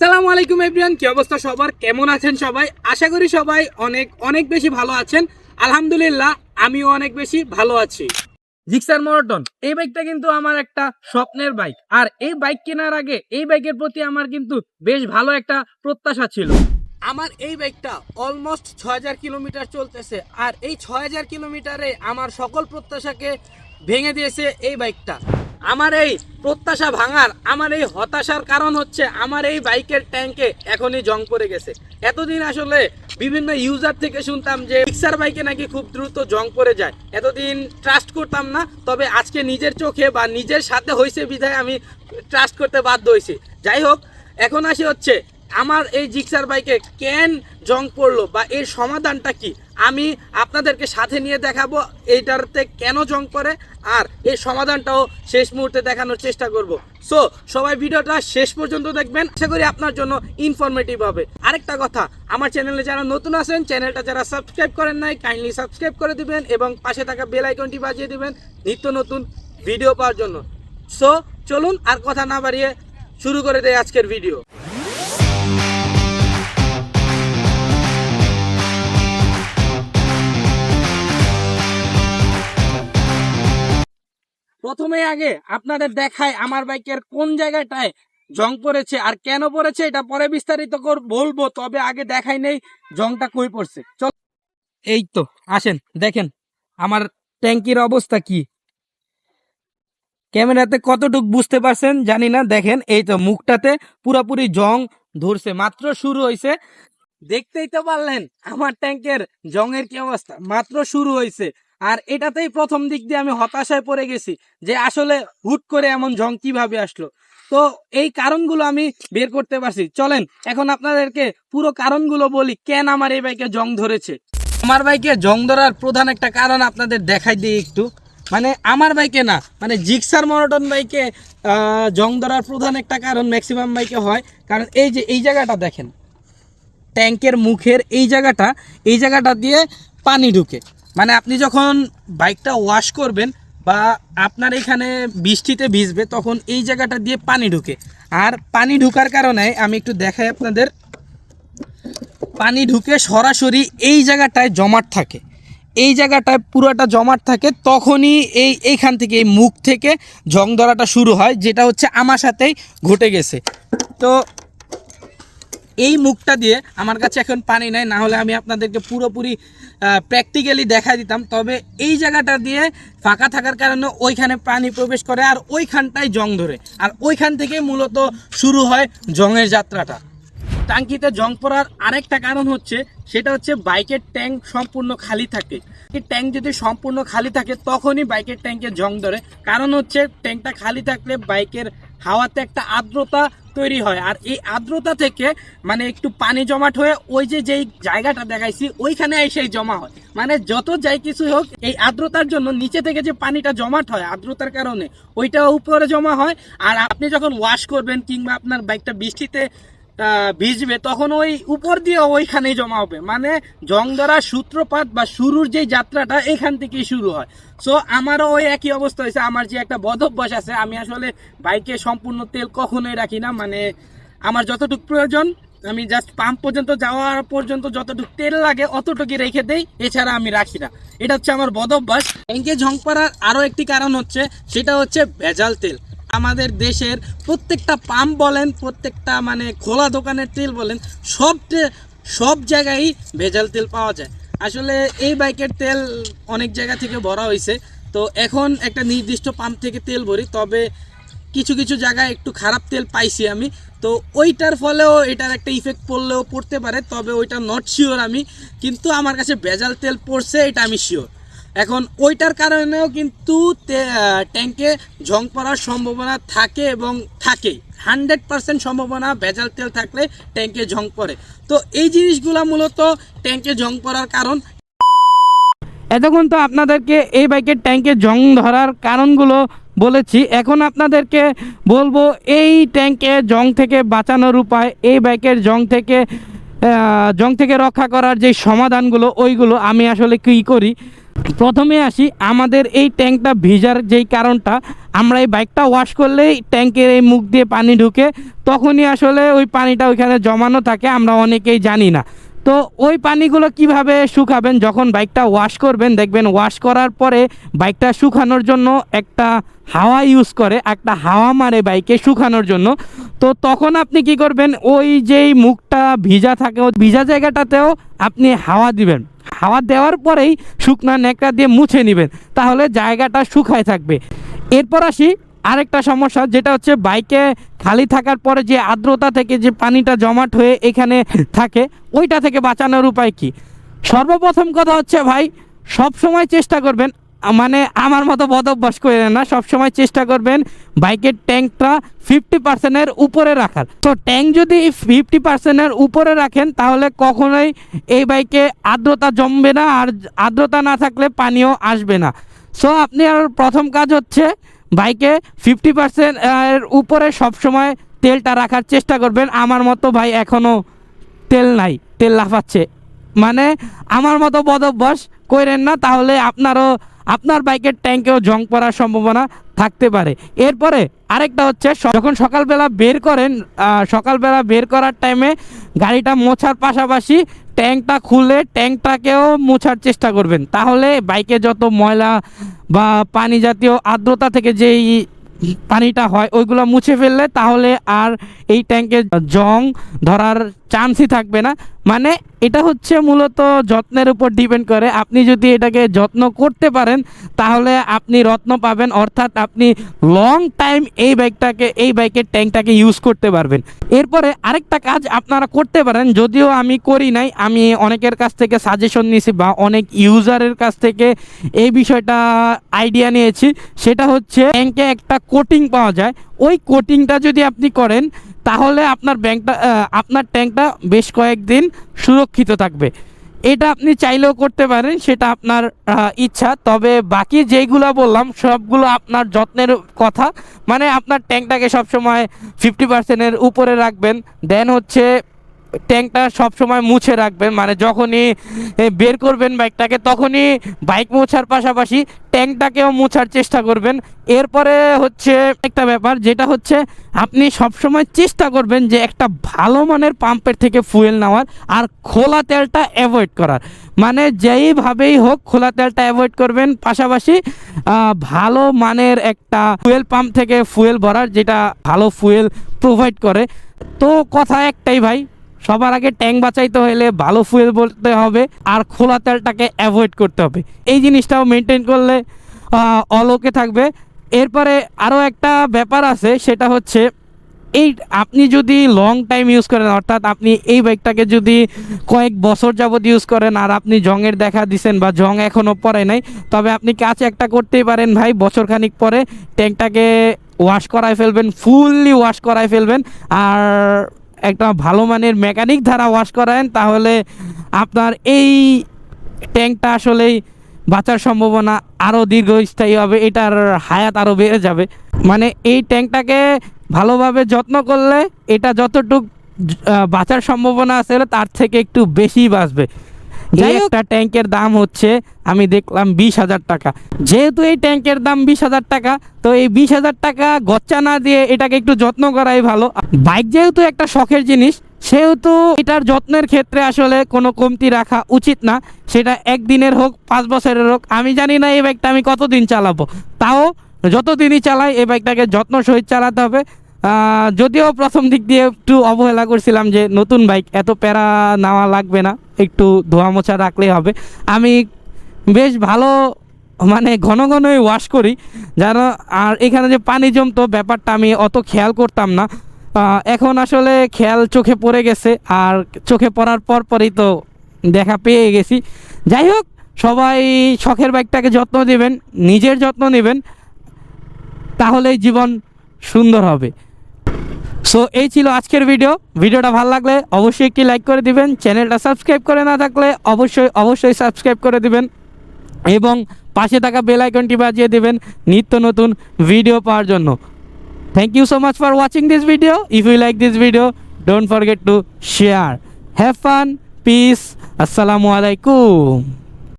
সালামু আলাইকুম এভরিওয়ান, কি অবস্থা সবার? কেমন আছেন সবাই? আশা করি সবাই অনেক অনেক বেশি ভালো আছেন। আলহামদুলিল্লাহ, আমিও অনেক বেশি ভালো আছি। জিক্সার মরটন, এই বাইকটা কিন্তু আমার একটা স্বপ্নের বাইক আর এই বাইক কেনার আগে এই বাইকের প্রতি আমার কিন্তু বেশ ভালো একটা প্রত্যাশা ছিল। আমার এই বাইকটা অলমোস্ট ছয় হাজার কিলোমিটার চলতেছে। আর এই ছয় হাজার কিলোমিটারে আমার সকল প্রত্যাশাকে ভেঙে দিয়েছে এই বাইকটা আমার এই প্রত্যাশা ভাঙার, আমার এই হতাশার কারণ হচ্ছে আমার এই বাইকের ট্যাঙ্কে এখনই জং পড়ে গেছে। এতদিন আসলে বিভিন্ন ইউজার থেকে শুনতাম যে পিক্সার বাইকে নাকি খুব দ্রুত জং পড়ে যায়। এতদিন ট্রাস্ট করতাম না, তবে আজকে নিজের চোখে বা নিজের সাথে হয়েছে বিধায় আমি ট্রাস্ট করতে বাধ্য হয়েছি যাই হোক, এখন আসি হচ্ছে, আমার এই জিক্সার বাইকে কেন জং পড়ল বা এর সমাধানটা কি? আমি আপনাদেরকে সাথে নিয়ে দেখাবো এইটারতে কেন জং করে আর এই সমাধানটাও শেষ মুহূর্তে দেখানোর চেষ্টা করব। সো সবাই ভিডিওটা শেষ পর্যন্ত দেখবেন। আশা করি আপনার জন্য ইনফরমেটিভ হবে। আরেকটা কথা, আমার চ্যানেলে যারা নতুন আছেন, চ্যানেলটা যারা সাবস্ক্রাইব করেন নাই কাইন্ডলি সাবস্ক্রাইব করে দিবেন এবং পাশে থাকা বেল আইকনটি বাজিয়ে দিবেন নিত্য নতুন ভিডিও পাওয়ার জন্য। সো চলুন আর কথা না বাড়িয়ে শুরু করে দেয় আজকের ভিডিও প্রথমে আগে আপনাদের দেখায় আমার বাইকের কোন জায়গাটায় জং পড়েছে আর কেন পড়েছে এটা পরে বিস্তারিত বলব, তবে আগে দেখাই নেই জংটা কই পড়ছে। চল এই তো, আসেন, দেখেন, আমার ট্যাঙ্কির অবস্থা কি। ক্যামেরাতে কতটুক বুঝতে পারছেন জানি না, দেখেন, এই তো মুখটাতে পুরাপুরি জং ধরছে, মাত্র শুরু হয়েছে দেখতেই তো পারলেন, আমার ট্যাঙ্কের জংয়ের কি অবস্থা, মাত্র শুরু হয়েছে আর এটাতেই প্রথম দিক দিয়ে আমি হতাশায় পড়ে গেছি যে আসলে হুট করে এমন জং কীভাবে আসলো। তো এই কারণগুলো আমি বের করতে পারছি। চলেন, এখন আপনাদেরকে পুরো কারণগুলো বলি, কেন আমার এই বাইকে জং ধরেছে? আমার বাইকে জং ধরার প্রধান একটা কারণ আপনাদের দেখাই দিই একটু। মানে আমার বাইকে না মানে জিক্সার মনোটন বাইকে জং ধরার প্রধান একটা কারণ ম্যাক্সিমাম বাইকে হয়। কারণ এই যে, এই জায়গাটা দেখেন ট্যাঙ্কের মুখের এই জায়গাটা এই জায়গাটা দিয়ে পানি ঢুকে। মানে আপনি যখন বাইকটা ওয়াশ করবেন বা আপনার এখানে বৃষ্টিতে ভিজবে, তখন এই জায়গাটা দিয়ে পানি ঢুকে। আর পানি ঢুকার কারণে আমি একটু দেখাই আপনাদের। পানি ঢুকে সরাসরি এই জায়গাটায় জমাট থাকে। এই জায়গাটায় পুরোটা জমাট থাকে, তখনই এই এইখান থেকে এই মুখ থেকে জং ধরাটা শুরু হয়, যেটা হচ্ছে আমার সাথেই ঘটে গেছে। তো এই মুখটা দিয়ে আমার কাছে এখন পানি নাই, না হলে আমি আপনাদেরকে পুরোপুরি প্র্যাকটিক্যালি দেখা দিতাম। তবে এই জায়গাটা দিয়ে ফাঁকা থাকার কারণে ওইখানে পানি প্রবেশ করে আর ওইখানটায় জং ধরে। আর ওইখান থেকে মূলত শুরু হয় জংয়ের যাত্রাটা। টাঙ্কিতে জং পড়ার আরেকটা কারণ হচ্ছে, সেটা হচ্ছে বাইকের ট্যাঙ্ক সম্পূর্ণ খালি থাকে। ট্যাঙ্ক যদি সম্পূর্ণ খালি থাকে, তখনই বাইকের ট্যাঙ্কে জং ধরে। কারণ হচ্ছে, ট্যাঙ্কটা খালি থাকলে বাইকের হাওয়াতে একটা আর্দ্রতা তৈরি হয়। আর এই আর্দ্রতা থেকে মানে একটু পানি জমাট হয়ে ওই যে যেই জায়গাটা দেখাইছি, ওইখানে এসে জমা হয়। মানে যত যাই কিছু হোক, এই আর্দ্রতার জন্য নিচে থেকে যে পানিটা জমাট হয় আর্দ্রতার কারণে ওইটা উপরে জমা হয়। আর আপনি যখন ওয়াশ করবেন কিংবা আপনার বাইকটা বৃষ্টিতে ভিজবে, তখন ওই উপর দিয়ে ওইখানেই জমা হবে। মানে জং ধরার সূত্রপাত বা শুরুর যে যাত্রাটা এখান থেকেই শুরু হয়। সো আমারও ওই একই অবস্থা হয়েছে। আমার যে একটা বদ অভ্যাস আছে, আমি আসলে বাইকে সম্পূর্ণ তেল কখনোই রাখি না। মানে আমার যতটুকু প্রয়োজন, আমি জাস্ট পাম্প পর্যন্ত যাওয়ার পর্যন্ত যতটুকু তেল লাগে অতটুকু রেখে দেই। এছাড়া আমি রাখি না। এটা হচ্ছে আমার বদ অভ্যাস ট্যাঙ্কে ঝং পড়ার আরও একটি কারণ হচ্ছে, সেটা হচ্ছে ভেজাল তেল। আমাদের দেশের প্রত্যেকটা পাম্প বলেন, প্রত্যেকটা মানে খোলা দোকানের তেল বলেন, সব সব জায়গায় ভেজাল তেল পাওয়া যায়। আসলে এই বাইকের তেল অনেক জায়গা থেকে ভরা হয়েছে তো এখন একটা নির্দিষ্ট পাম্প থেকে তেল ভরি, তবে কিছু কিছু জায়গায় একটু খারাপ তেল পাইছি আমি। তো ওইটার ফলেও এটার একটা ইফেক্ট পড়লেও পড়তে পারে, তবে ওইটা নট শিওর আমি। কিন্তু আমার কাছে ভেজাল তেল পড়ছে, এটা আমি শিওর এখন ওইটার কারণেও কিন্তু ট্যাঙ্কে ঝং পড়ার সম্ভাবনা থাকে এবং থাকে। হান্ড্রেড পার্সেন্ট সম্ভাবনা, ভেজাল তেল থাকলে ট্যাঙ্কে ঝং পড়ে। তো এই জিনিসগুলো মূলত ট্যাঙ্কে ঝং পড়ার কারণ। এতক্ষণ তো আপনাদেরকে এই বাইকের ট্যাঙ্কে জং ধরার কারণগুলো বলেছি। এখন আপনাদেরকে বলব, এই ট্যাঙ্কে জং থেকে বাঁচানোর উপায়, এই বাইকের জং থেকে জং থেকে রক্ষা করার যে সমাধানগুলো, ওইগুলো আমি আসলে কী করি? প্রথমে আসি, আমাদের এই ট্যাঙ্কটা ভিজার যেই কারণটা, আমরা এই বাইকটা ওয়াশ করলেই ট্যাঙ্কের এই মুখ দিয়ে পানি ঢুকে, তখনই আসলে ওই পানিটা ওইখানে জমানো থাকে, আমরা অনেকেই জানি না। তো ওই পানিগুলো কীভাবে শুকাবেন? যখন বাইকটা ওয়াশ করবেন, দেখবেন ওয়াশ করার পরে বাইকটা শুকানোর জন্য একটা হাওয়া ইউজ করে, একটা হাওয়া মারে বাইকে শুকানোর জন্য। তো তখন আপনি কি করবেন? ওই যেই মুখটা ভিজা থাকে, ওই ভিজা জায়গাটাতেও আপনি হাওয়া দিবেন। হাওয়া দেওয়ার পরেই শুকনা নেকড়া দিয়ে মুছে নেবেন, তাহলে জায়গাটা শুকায় থাকবে। এরপর আসি আরেকটা সমস্যা, যেটা হচ্ছে বাইকে খালি থাকার পরে যে আর্দ্রতা থেকে যে পানিটা জমাট হয়ে এখানে থাকে, ওইটা থেকে বাঁচানোর উপায় কি? সর্বপ্রথম কথা হচ্ছে ভাই, সব সময় চেষ্টা করবেন মানে আমার মতো বদ অভ্যাস করেন না সবসময় চেষ্টা করবেন বাইকের ট্যাঙ্কটা ফিফটি পার্সেন্টের উপরে রাখার। তো ট্যাঙ্ক যদি ফিফটি পার্সেন্টের উপরে রাখেন, তাহলে কখনোই এই বাইকে আর্দ্রতা জমবে না, আর আর্দ্রতা না থাকলে পানিও আসবে না। সো আপনি আর প্রথম কাজ হচ্ছে বাইকে ফিফটি পার্সেন্ট এর উপরে সবসময় তেলটা রাখার চেষ্টা করবেন। আমার মতো ভাই এখনও তেল নাই, তেল লাফাচ্ছে। মানে আমার মতো বদভ্যাস করেন না, তাহলে আপনারও, আপনার বাইকের ট্যাঙ্কেও জং পড়ার সম্ভাবনা থাকতে পারে। এরপরে আরেকটা হচ্ছে যখন সকালবেলা বের করেন সকালবেলা বের করার টাইমে গাড়িটা মোছার পাশাপাশি ট্যাঙ্কটা খুলে ট্যাঙ্কটাকেও মোছার চেষ্টা করবেন। তাহলে বাইকে যত ময়লা বা পানি জাতীয় আর্দ্রতা থেকে যেই পানিটা হয়, ওইগুলো মুছে ফেললে তাহলে আর এই ট্যাঙ্কে জং ধরার চান্সই থাকবে না। মানে এটা হচ্ছে মূলত যত্নের উপর ডিপেন্ড করে। আপনি যদি এটাকে যত্ন করতে পারেন, তাহলে আপনি রত্ন পাবেন, অর্থাৎ আপনি লং টাইম এই বাইকটাকে এই বাইকের ট্যাঙ্কটাকে ইউজ করতে পারবেন। এরপরে আরেকটা কাজ আপনারা করতে পারেন, যদিও আমি করি নাই, আমি অনেকের কাছ থেকে সাজেশন নিয়েছি বা অনেক ইউজারের কাছ থেকে এই বিষয়টা আইডিয়া নিয়েছি। সেটা হচ্ছে ট্যাঙ্কে একটা কোটিং পাওয়া যায়। ওই কোটিংটা যদি আপনি করেন তাহলে আপনার ব্যাংকটা আপনার ট্যাঙ্কটা বেশ কয়েকদিন সুরক্ষিত থাকবে। এটা আপনি চাইলেও করতে পারেন, সেটা আপনার ইচ্ছা। তবে বাকি যেইগুলো বললাম, সবগুলো আপনার যত্নের কথা। মানে আপনার ট্যাঙ্কটাকে সবসময় ফিফটি পার্সেন্টের উপরে রাখবেন। দেন হচ্ছে ট্যাঙ্কটা সবসময় মুছে রাখবেন। মানে যখনই বের করবেন বাইকটাকে, তখনই বাইক মোছার পাশাপাশি ট্যাঙ্কটাকেও মোছার চেষ্টা করবেন। এরপরে হচ্ছে একটা ব্যাপার, যেটা হচ্ছে আপনি সবসময় চেষ্টা করবেন যে একটা ভালো মানের পাম্পের থেকে ফুয়েল নেওয়ার আর খোলা তেলটা অ্যাভয়েড করার। মানে যেইভাবেই হোক খোলা তেলটা অ্যাভয়েড করবেন, পাশাপাশি ভালো মানের একটা ফুয়েল পাম্প থেকে ফুয়েল ভরার, যেটা ভালো ফুয়েল প্রোভাইড করে। তো কথা একটাই ভাই সবার আগে ট্যাঙ্ক বাঁচাইতে হলে ভালো ফুয়েল বলতে হবে আর খোলা তেলটাকে অ্যাভয়েড করতে হবে। এই জিনিসটাও মেনটেন করলে অলোকে থাকবে। এরপরে আরও একটা ব্যাপার আছে, সেটা হচ্ছে এই আপনি যদি লং টাইম ইউজ করেন, অর্থাৎ আপনি এই বাইকটাকে যদি কয়েক বছর যাবৎ ইউজ করেন আর আপনি জংয়ের দেখা দিছেন বা জং এখনও পরে নাই, তবে আপনি কাজ একটা করতেই পারেন ভাই বছর খানিক পরে ট্যাঙ্কটাকে ওয়াশ করায় ফেলবেন ফুললি ওয়াশ করায় ফেলবেন। আর একটা ভালো মানের মেকানিক দ্বারা ওয়াশ করেন, তাহলে আপনার এই ট্যাঙ্কটা আসলেই বাঁচার সম্ভাবনা আরও দীর্ঘস্থায়ী হবে, এটার হায়াত আরও বেড়ে যাবে। মানে এই ট্যাঙ্কটাকে ভালোভাবে যত্ন করলে এটা যতটুক বাঁচার সম্ভাবনা আছে, তার থেকে একটু বেশি বাঁচবে। যাই একটা ট্যাঙ্কের দাম হচ্ছে আমি দেখলাম বিশ হাজার টাকা। যেহেতু এই ট্যাঙ্কের দাম বিশ হাজার টাকা তো এই বিশ হাজার টাকা গচ্চা না দিয়ে এটাকে একটু যত্ন করাই ভালো। বাইক যেহেতু একটা শখের জিনিস সেহেতু এটার যত্নের ক্ষেত্রে আসলে কোনো কমতি রাখা উচিত না। সেটা একদিনের হোক পাঁচ বছরের হোক আমি জানি না এই বাইকটা আমি কতদিন চালাবো। তাও যতদিনই চালাই এই বাইকটাকে যত্ন সহিত চালাতে হবে। যদিও প্রথম দিক দিয়ে একটু অবহেলা করছিলাম যে নতুন বাইক এত প্যারা নেওয়া লাগবে না, একটু ধোয়া মোছা রাখলেই হবে। আমি বেশ ভালো মানে ঘন ঘনই ওয়াশ করি, যেন আর এখানে যে পানি জমতো ব্যাপারটা আমি অত খেয়াল করতাম না। এখন আসলে খেয়াল চোখে পড়ে গেছে, আর চোখে পড়ার পর পরই তো দেখা পেয়ে গেছি। যাই হোক, সবাই শখের বাইকটাকে যত্ন নেবেন, নিজের যত্ন নেবেন, তাহলেই জীবন সুন্দর হবে। সো এই ছিল আজকের ভিডিও ভিডিওটা ভালো লাগলে অবশ্যই একটি লাইক করে দিবেন। চ্যানেলটা সাবস্ক্রাইব করে না থাকলে অবশ্যই অবশ্যই সাবস্ক্রাইব করে দিবেন। এবং পাশে থাকা বেল আইকনটি বাজিয়ে দিবেন নিত্য নতুন ভিডিও পাওয়ার জন্য। Thank you so much for watching this video if you like this video don't forget to share have fun peace আসসালামু আলাইকুম